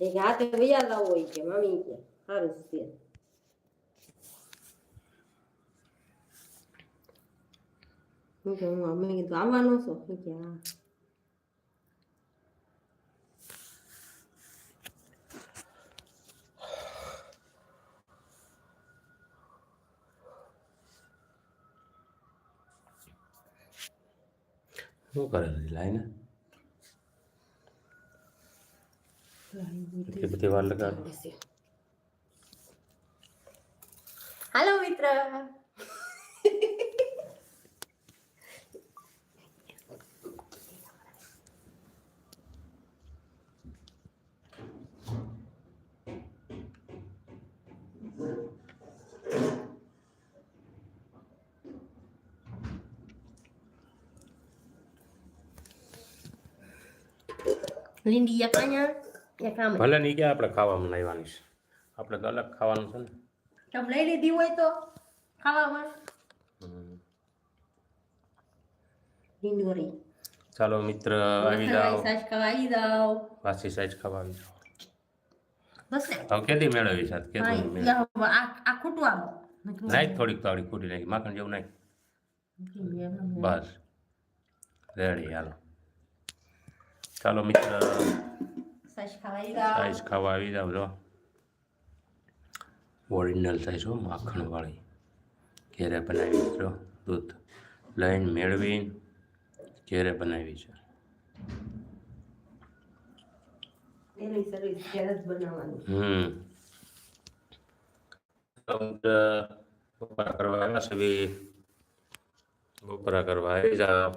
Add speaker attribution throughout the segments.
Speaker 1: કે હાથે વૈયા લાવો હોય કે મમ્મી કે સારું છે હું કે હું અમે કીધું આવવાનો છો હું કે હા
Speaker 2: શું કરે છે લાઈને એટલી બધી વાર લગાડ
Speaker 1: હાલો મિત્ર લીંડી એક અહીંયા એક આમ
Speaker 2: ભલે નહીં કે આપણે ખાવામાં લાવવાની છે? આપણે તો અલગ ખાવાનું છે ને.
Speaker 1: તમે લઈ લીધી હોય તો ખાવામાં.
Speaker 2: હમ. ચાલો મિત્ર આવી જાઓ.
Speaker 1: સાસ ખાવા આવી જાઓ.
Speaker 2: વાસી સાઈઝ ખાવા આવી જાઓ
Speaker 1: બસ.
Speaker 2: હવે કેદી મેળવી છે?
Speaker 1: કે આ આ આવો
Speaker 2: નાખ થોડીક થોડીક ખૂટી નાખી. માખણ જેવું નાખ. બસ. રેડી હાલો. ચાલો મિત્ર.
Speaker 1: સાસ ખાવા આવી જાઓ
Speaker 2: સાઈઝ ખાવા આવી જાવ જો. ઓરિજિનલ સાઈઝ હો માખણવાળી. ઘેરે બનાવી જો દૂધ. લઈને મેળવી ઘેરે બનાવી છે.
Speaker 1: એની સર્વિસ ઘેર જ બનાવવાની.
Speaker 2: હમ. મિત્ર બપોરા કરવા આવ્યા છે બી. બપોરા કરવા આવી જાવ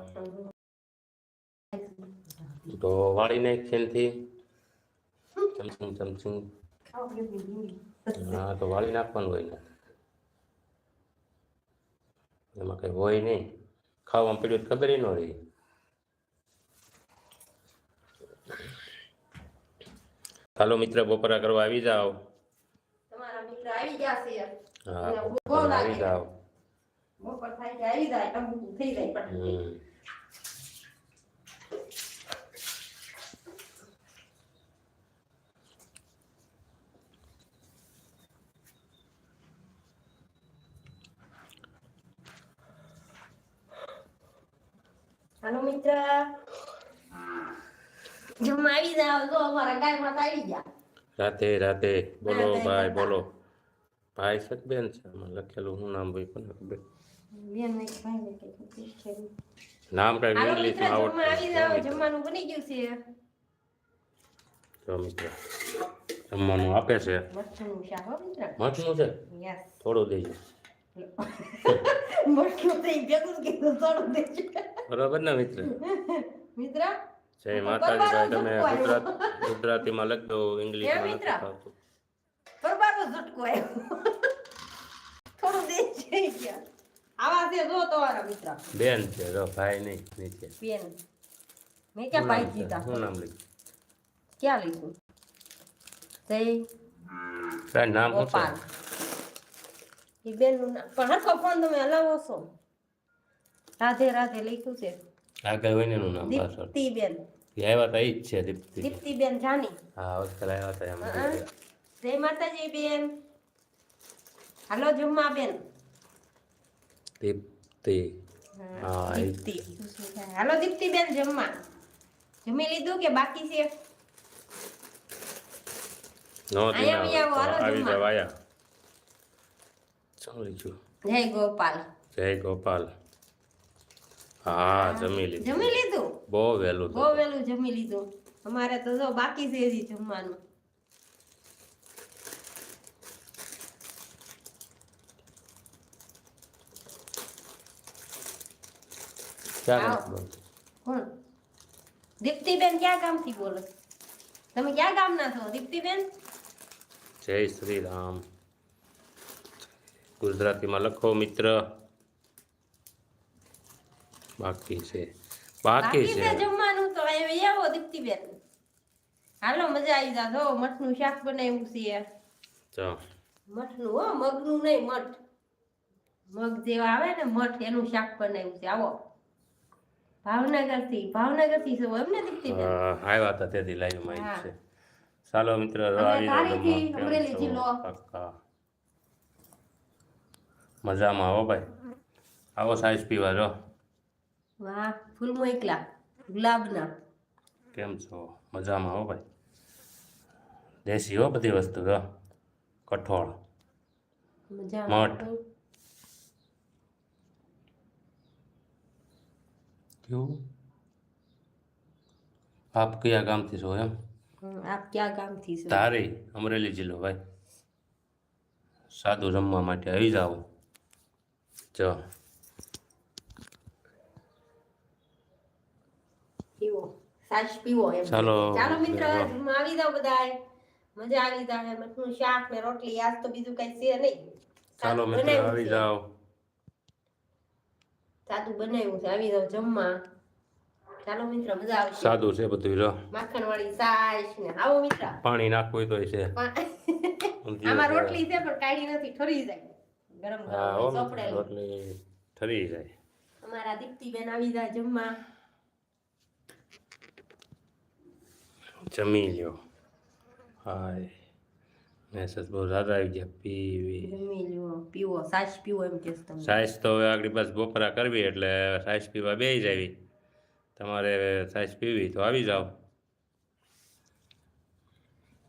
Speaker 2: તો વાળી નાખ છેનથી ચમચમ ચમચમ હા તો વાળી નાખવાનું હોય ને. એમાં કઈ હોય નહીં ખાવામાં પડ્યું ખબર ન રહી. હાલો મિત્ર બપોરા કરવા આવી જાઓ. હા. આવી જાઓ.
Speaker 1: બપોર થાય કે આવી જાય થઈ જાય હાલો મિત્ર. જમવા આવી જાઓ. જો અમારા માતા આવી ગયા.
Speaker 2: રાતે રાતે બોલો ભાઈ. બોલો. ભાઈ છે કે બેન છે? આમાં લખેલું હું નામ ભાઈ પણ ખબર.
Speaker 1: છે.
Speaker 2: નામ કઈ
Speaker 1: મિત્ર
Speaker 2: ઇંગ્લિશમાં
Speaker 1: જમવા આવી
Speaker 2: આવડતું
Speaker 1: જમવાનું બની ગયું છે.
Speaker 2: જો મિત્ર જમવાનું આપે છે.
Speaker 1: હો મિત્ર.
Speaker 2: મઠનું છે? થોડું દેજો.
Speaker 1: મરચું થઈ ભેગું જ કીધું થોડું દેજો
Speaker 2: બરોબર ને મિત્ર?
Speaker 1: મિત્ર?
Speaker 2: જય માતાજી તમે ગુજરાત ગુજરાતીમાં લખજો ઇંગ્લિશમાં
Speaker 1: હે
Speaker 2: આવતું
Speaker 1: પરબારો ઝટકો આવ્યો. થોડું દેજે ગયા. આવા છે જો તમારા મિત્ર.
Speaker 2: બેન છે જો ભાઈ નહીં નીચે.
Speaker 1: મેં ક્યાં ભાઈ દીધા
Speaker 2: શું નામ લીધું
Speaker 1: ક્યાં લીધું જય
Speaker 2: નામ
Speaker 1: ગોપાલ. એ બેનનું નામ પણ હરખો ફોન તમે હલાવો છો. રાધે રાધે લખ્યું છે.
Speaker 2: આગળ હોય નામ પાછળ.
Speaker 1: દીપ્તિ
Speaker 2: એ આવ્યા હતા ઈ જ છે દીપ્તિ
Speaker 1: દીપ્તિ જાની.
Speaker 2: હા હોસ્ટેલ આવ્યા હતા એમાં.
Speaker 1: જય માતાજી બેન. હાલો જમવા બેન.
Speaker 2: દીપ્તિ. હા,
Speaker 1: દીપ્તિ. હાલો દીપ્તિ બેન જમવા. જમી લીધું કે બાકી છે?
Speaker 2: નો
Speaker 1: આવી આવો,
Speaker 2: ચાલી છું
Speaker 1: જય ગોપાલ.
Speaker 2: જય ગોપાલ. હા જમી લીધું.
Speaker 1: જમી લીધું?
Speaker 2: બહુ વહેલું
Speaker 1: બહુ વહેલું જમી લીધું. અમારે તો જો બાકી છે હજી જમવાનું. કોણ? દીપ્તિબેન ક્યાં ગામથી બોલો? તમે ક્યાં ગામના છો દીપ્તિબેન?
Speaker 2: જય શ્રી રામ. ગુજરાતીમાં લખો મિત્ર. બાકી છે. બાકી છે.
Speaker 1: જમવાનું તો હવે આવો દીપ્તિબેન. હાલો મજા આવી જા જો મઠનું શાક બનાવ્યું છે.
Speaker 2: જો
Speaker 1: મઠનું હો મગનું નહીં મઠ. મગ જેવા આવે ને મઠ એનું શાક બનાવ્યું છે. આવો. ભાવનગરથી ભાવનગરથી છો એમ ને દીપ્તિબેન?
Speaker 2: હા, આવ્યા હતા તેથી લાઈવમાં ઈ છે. ચાલો મિત્ર
Speaker 1: અમરેલી? જિલ્લો.
Speaker 2: મજામાં આવો ભાઈ. આવો સાઈઝ પીવા જો.
Speaker 1: વાહ ફૂલ મોકલા ગુલાબના.
Speaker 2: કેમ છો? મજામાં હો ભાઈ. દેશી હો બધી વસ્તુ જો. કઠોળ. મઠ. કેવું? આપ કયા ગામથી છો એમ?
Speaker 1: આપ ક્યાં ગામથી છો?
Speaker 2: તારે અમરેલી જિલ્લો ભાઈ. સાદું રમવા માટે આવી જાઓ. જો
Speaker 1: પીવો. સાસ પીવો
Speaker 2: ચાલો.
Speaker 1: ચાલો મિત્ર આવી જાવ બધાય. મજા આવી જાય મઠનું શાક ને રોટલી આજ તો બીજું કઈ છે નહીં.
Speaker 2: ચાલો મિત્ર આવી
Speaker 1: છે. સાદું બનાવ્યું છે. આવી જાવ જમવા. ચાલો મિત્ર મજા આવશે.
Speaker 2: સાદું છે બધું જો
Speaker 1: માખણ વાળી સાસ ને. આવો મિત્ર.
Speaker 2: પાણી નાખવું તો છે.
Speaker 1: આમાં રોટલી છે પણ કાઢી નથી ઠરી જાય. ગરમ ગરમ
Speaker 2: રોટલી ઠરી જાય.
Speaker 1: અમારા દીપ્તિબેન આવી જાય જમવા.
Speaker 2: જમી લ્યો. હાય. મેસેજ બહુ આવી ગયા પીવી.
Speaker 1: જમી લ્યો પીવો સાસ પીવો એમ તમે
Speaker 2: સાઈઝ તો હવે આગળ બસ બપોરા કરવી એટલે સાઈઝ પીવા બે જાવી. તમારે સાઈઝ પીવી તો આવી જાઓ.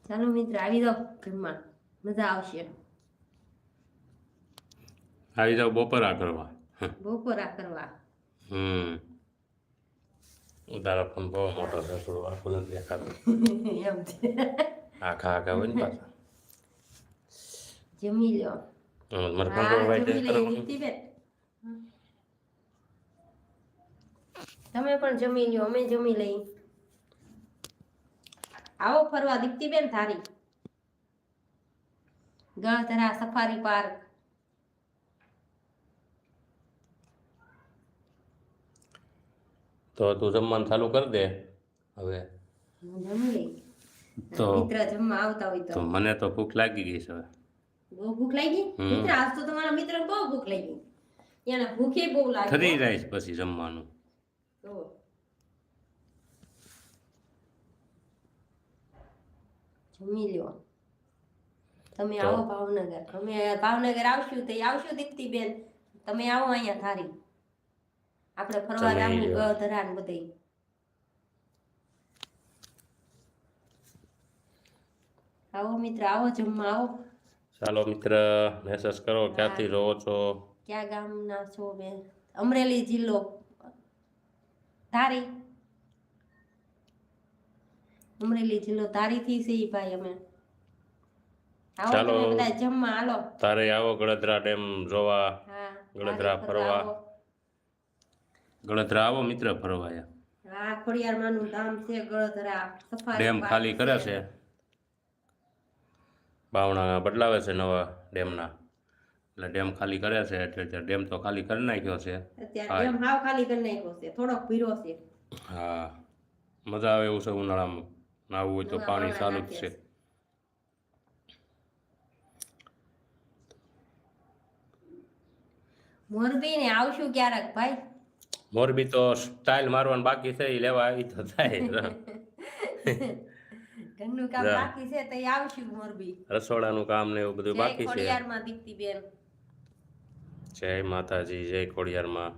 Speaker 1: ચાલો મિત્ર આવી જાવ જમવા. મજા આવશે.
Speaker 2: આવી જાઓ બપોરા કરવા.
Speaker 1: બપોરા કરવા.
Speaker 2: હમ. તારા ફોન બહુ મોટો છે થોડું આખું નથી દેખાતું.
Speaker 1: એમ છે.
Speaker 2: આખા આખા હોય ને પાછા.
Speaker 1: જમી લ્યો
Speaker 2: મારે
Speaker 1: ફોન
Speaker 2: કરવાનું
Speaker 1: દીપ્તિબેન તમે પણ જમી લ્યો અમે જમી લઈ આવો ફરવા દીપ્તિબેન થારી ગળધરા સફારી પાર્ક.
Speaker 2: તો તું જમવાનું ચાલુ કરી દે. હવે. તો
Speaker 1: મિત્ર જમવા આવતા હોય
Speaker 2: તો. મને તો ભૂખ લાગી ગઈ છે હવે.
Speaker 1: બહુ ભૂખ લાગી. મિત્ર આજ તો તમારા મિત્ર બહુ ભૂખ લાગી. એને ભૂખે બહુ લાગી.
Speaker 2: ઠરી જાય પછી જમવાનું.
Speaker 1: તો. જમી લ્યો. તમે આવો ભાવનગર. અમે ભાવનગર આવશું તો આવશું દીપ્તિબેન. તમે આવો અહીંયા થારી આપણે ફરવા
Speaker 2: રામની
Speaker 1: જાવું
Speaker 2: લ્યો.
Speaker 1: ગધરા ને બધે. આવો મિત્ર આવો જમવા આવો.
Speaker 2: ચાલો મિત્ર મેસેજ કરો ક્યાંથી રહો છો?
Speaker 1: ક્યાં ગામના છો બેન અમરેલી જિલ્લો. ધારી. અમરેલી જિલ્લો ધારીથી છે ભાઈ અમે.
Speaker 2: ચાલો.
Speaker 1: જમવા હાલો.
Speaker 2: તારે આવો ગળદરા ડેમ જોવા ગળદરા ફરવા.
Speaker 1: આવો.
Speaker 2: ગળદરા આવો મિત્ર ફરવાયા
Speaker 1: હા ખોડિયારમાંનું ધામ છે સફારી
Speaker 2: ડેમ ખાલી કરે છે. બાવણા બદલાવે છે નવા ડેમના. એટલે ડેમ ખાલી કરે છે એટલે ડેમ તો ખાલી કરી નાખ્યો છે.
Speaker 1: અત્યારે ડેમ હાવ ખાલી કરી નાખ્યો છે થોડોક ભીરો છે.
Speaker 2: હા. મજા આવે એવું છે ઉનાળામાં. નાવું હોય તો પાણી ચાલુ જ છે.
Speaker 1: મોરબી ને આવશું ક્યારેક ભાઈ?
Speaker 2: મોરબી તો સ્ટાઇલ મારવાનું બાકી છે એ લેવા આવી તો થાય.
Speaker 1: ઘરનું કામ બાકી છે તો આવશું મોરબી.
Speaker 2: રસોડાનું કામ ને એવું બધું બાકી છે.
Speaker 1: ખોડિયારમાં દીપ્તિબેન
Speaker 2: જય માતાજી જય ખોડિયારમાં.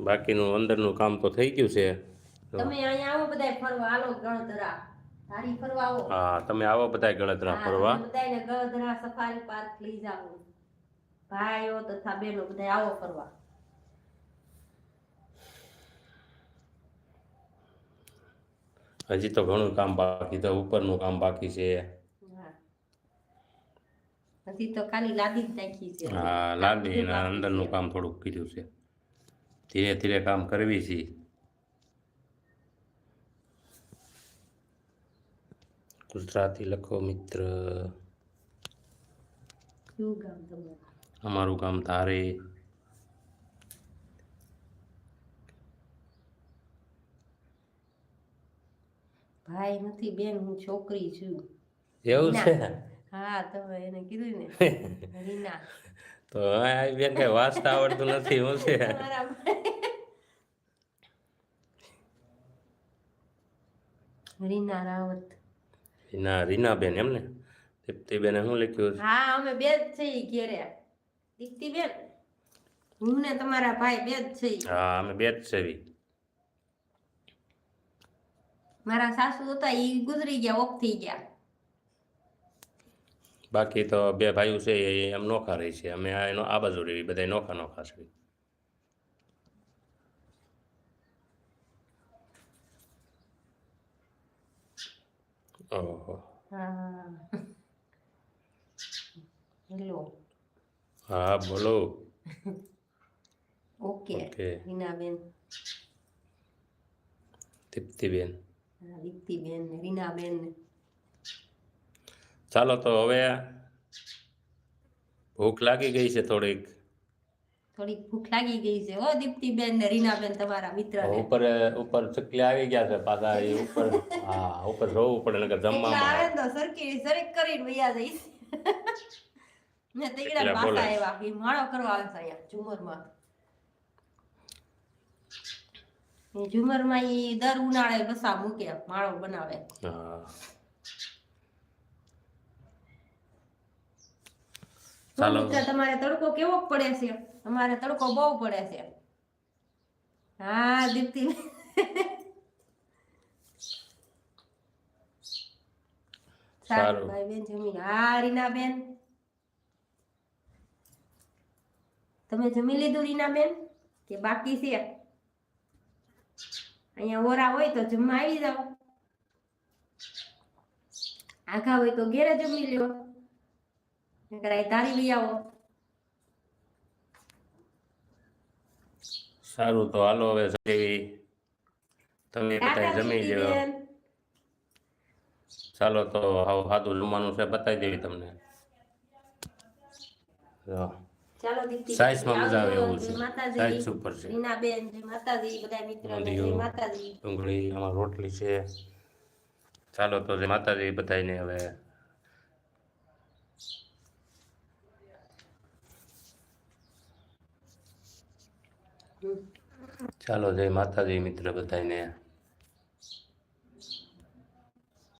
Speaker 2: બાકીનું અંદરનું કામ તો થઈ ગયું છે.
Speaker 1: તમે અહીંયા આવો બધાય ફરવા. આલો ગળધરા તારી ફરવા આવો.
Speaker 2: હા તમે આવો બધાય ગળતરા ફરવા.
Speaker 1: બધાયને ગળધરા સફારી પાર્ક લઈ જાઓ. ભાઈઓ તથા બહેનો બધાય આવો ફરવા.
Speaker 2: હજી તો ઘણું કામ બાકી તો ઉપરનું કામ બાકી છે.
Speaker 1: હા. હજી તો ખાલી લાદી નાખી છે.
Speaker 2: હા લાદી એના અંદરનું કામ થોડુંક કર્યું છે. ધીરે ધીરે કામ કરવી છે. ગુજરાતી લખો મિત્ર. અમારું કામ ધારે.
Speaker 1: ભાઈ નથી બેન હું છોકરી છું.
Speaker 2: એવું છે?
Speaker 1: હા તમે એને કીધું ને. રીના
Speaker 2: તો આ બેન કઈ વાંચતા આવડતું નથી હું છે?
Speaker 1: રીના રાવત.
Speaker 2: રીના રીના બેન એમ ને દીપ્તિબેને શું લખ્યું
Speaker 1: હા અમે બે જ છીએ ઘેરે. દીપ્તિ બેન હું ને તમારા ભાઈ બે જ છીએ.
Speaker 2: હા અમે બે જ સેવી
Speaker 1: મારા સાસુ હતા એ ગુજરી ગયા ઓફ થઈ ગયા.
Speaker 2: બાકી તો બે ભાઈઓ છે એ એમ નોખા રહી છે. અમે એનો આ બાજુ રહી બધા નોખા નોખા છે. ઓહો.
Speaker 1: હા. હેલો.
Speaker 2: હા બોલો.
Speaker 1: ઓકે રીનાબેન
Speaker 2: દીપ્તિબેન.
Speaker 1: દીપ્તિબેન ને રીનાબેન ને.
Speaker 2: ચાલો તો હવે ભૂખ લાગી ગઈ છે થોડીક.
Speaker 1: થોડીક ભૂખ લાગી ગઈ છે હો દીપ્તિબેન ને રીનાબેન તમારા મિત્ર
Speaker 2: ઉપર ઉપર ચકલી આવી ગયા છે પાછા એ ઉપર હા ઉપર જોવું પડે નકર
Speaker 1: આવે તો સરકી સરક કરીને વૈયા જઈશ. ને
Speaker 2: તેડા.
Speaker 1: પાછા આવ્યા એ માળો કરવા આવે છે અહીંયા ઝુમરમાં એ ઝુમરમાં એ દર ઉનાળે બસા મૂકે માળો બનાવે.
Speaker 2: ચાલો.
Speaker 1: તમારે તડકો કેવો પડે છે? અમારે તડકો બહુ પડે છે. હા દીપ્તિ.
Speaker 2: સારું.
Speaker 1: સારું ભાઈ બેન જમી હા રીના બેન. તમે જમી લીધું રીના બેન? કે બાકી છે? અહીંયા ઓરા હોય તો જમવા આવી જાઓ. આઘા હોય તો ઘેરે જમી લ્યો. અહીં તારી લઈ આવો.
Speaker 2: સારું તો હાલો હવે જમી. તમે બધા જમી લ્યો. ચાલો તો હાવ સાદું જમવાનું છે બતાવી દેવી તમને. જો,
Speaker 1: ચાલો દીપ્તિ
Speaker 2: સાઈઝમાં મજા આવે એવું
Speaker 1: જય
Speaker 2: છે. સાઈઝ ઉપર છે.
Speaker 1: રીનાબેન જય માતાજી બધા મિત્રો જય માતાજી.
Speaker 2: ડુંગળી આમાં રોટલી છે. ચાલો તો જે માતાજી બધાને હવે ચાલો જય માતાજી મિત્ર બધાને